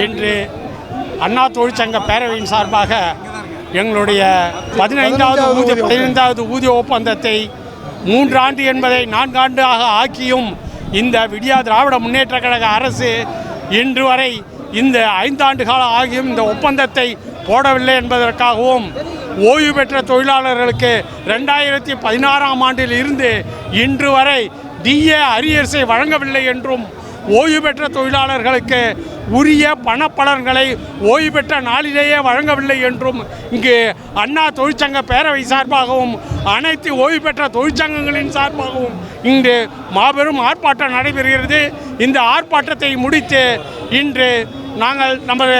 இன்று அண்ணா தொழிற்சங்க பேரவையின் சார்பாக எங்களுடைய பதினைந்தாவது ஊதிய பதினைந்தாவது ஊதிய ஒப்பந்தத்தை மூன்றாண்டு என்பதை நான்காண்டாக ஆக்கியும் இந்த விடியா திராவிட முன்னேற்ற கழக அரசு இன்று வரை இந்த ஐந்தாண்டு காலம் ஆகியும் இந்த ஒப்பந்தத்தை போடவில்லை என்பதற்காகவும் ஓய்வு பெற்ற தொழிலாளர்களுக்கு ரெண்டாயிரத்தி பதினாறாம் ஆண்டில் இருந்து இன்று வரை டிஏ அரியர்ஸை வழங்கவில்லை என்றும் ஓய்வு பெற்ற தொழிலாளர்களுக்கு உரிய பணப்பலன்களை ஓய்வு பெற்ற நாளிலேயே வழங்கவில்லை என்றும் இங்கு அண்ணா தொழிற்சங்க பேரவை சார்பாகவும் அனைத்து ஓய்வு பெற்ற தொழிற்சங்கங்களின் சார்பாகவும் இன்று மாபெரும் ஆர்ப்பாட்டம் நடைபெறுகிறது. இந்த ஆர்ப்பாட்டத்தை முடித்து இன்று நாங்கள் நமது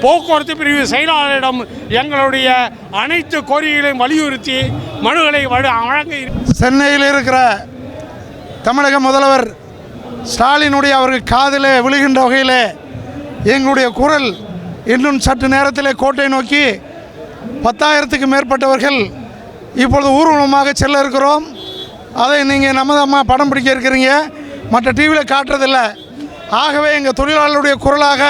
போக்குவரத்து பிரிவு செயலாளரிடம் எங்களுடைய அனைத்து கோரிக்கைகளையும் வலியுறுத்தி மனுகளை வழ- வழங்க சென்னையில் இருக்கிற தமிழக முதல்வர் ஸ்டாலினுடைய அவருக்கு காதில் விழுகின்ற வகையில் எங்களுடைய குரல் இன்னும் சற்று நேரத்திலே கோட்டை நோக்கி பத்தாயிரத்துக்கு மேற்பட்டவர்கள் இப்பொழுது ஊர்வலமாக செல்ல இருக்கிறோம். அதை நீங்கள் நமதம்மா படம் பிடிக்க இருக்கிறீங்க. மற்ற டிவியில் காட்டுறதில்ல. ஆகவே எங்கள் தொழிலாளருடைய குரலாக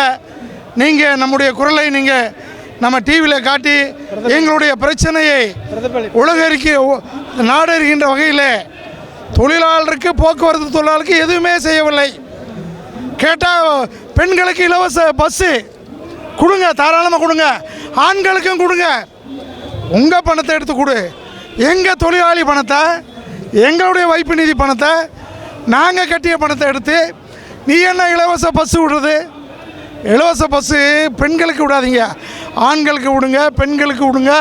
நீங்கள் நம்முடைய குரலை நீங்கள் நம்ம டிவியில் காட்டி எங்களுடைய பிரச்சனையை உலகறிக்கை நாடறிகின்ற வகையில் தொழிலாளருக்கு போக்குவரத்து தொழிலாளருக்கு எதுவுமே செய்யவில்லை. கேட்டால் பெண்களுக்கு இலவச பஸ்ஸு கொடுங்க தாராளமாக கொடுங்க. ஆண்களுக்கும் கொடுங்க. உங்கள் பணத்தை எடுத்து கொடு. எங்கள் தொழிலாளி பணத்தை எங்களுடைய வைப்பு நிதி பணத்தை நாங்கள் கட்டிய பணத்தை எடுத்து நீ என்ன இலவச பஸ்ஸு விடுறது? இலவச பஸ்ஸு பெண்களுக்கு விடாதீங்க. ஆண்களுக்கு விடுங்க பெண்களுக்கு விடுங்க.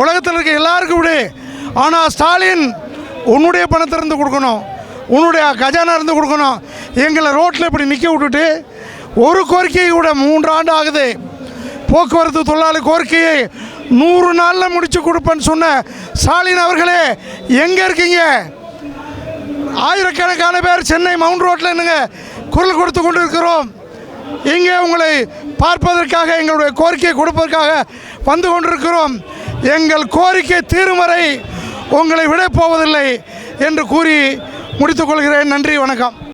உலகத்தில் இருக்க எல்லாருக்கும் விடு. ஆனால் ஸ்டாலின் உன்னுடைய பணத்தை இருந்து கொடுக்கணும். உன்னுடைய கஜானா இருந்து கொடுக்கணும். எங்களை ரோட்டில் இப்படி நிற்க விட்டுட்டு ஒரு கோரிக்கையை கூட மூன்று ஆண்டு ஆகுது. போக்குவரத்து தொழிலாளி கோரிக்கையை நூறு நாளில் முடிச்சு கொடுப்பேன்னு சொன்ன ஸ்டாலின் அவர்களே எங்கே இருக்கீங்க? ஆயிரக்கணக்கான பேர் சென்னை மவுண்ட் ரோட்டில் என்னங்க குரல் கொடுத்து கொண்டு இருக்கிறோம் இங்கே உங்களை பார்ப்பதற்காக எங்களுடைய கோரிக்கையை கொடுப்பதற்காக வந்து கொண்டிருக்கிறோம். எங்கள் கோரிக்கை தீரும் வரை உங்களை விட போவதில்லை என்று கூறி முடித்துக்கொள்கிறேன் நன்றி வணக்கம்.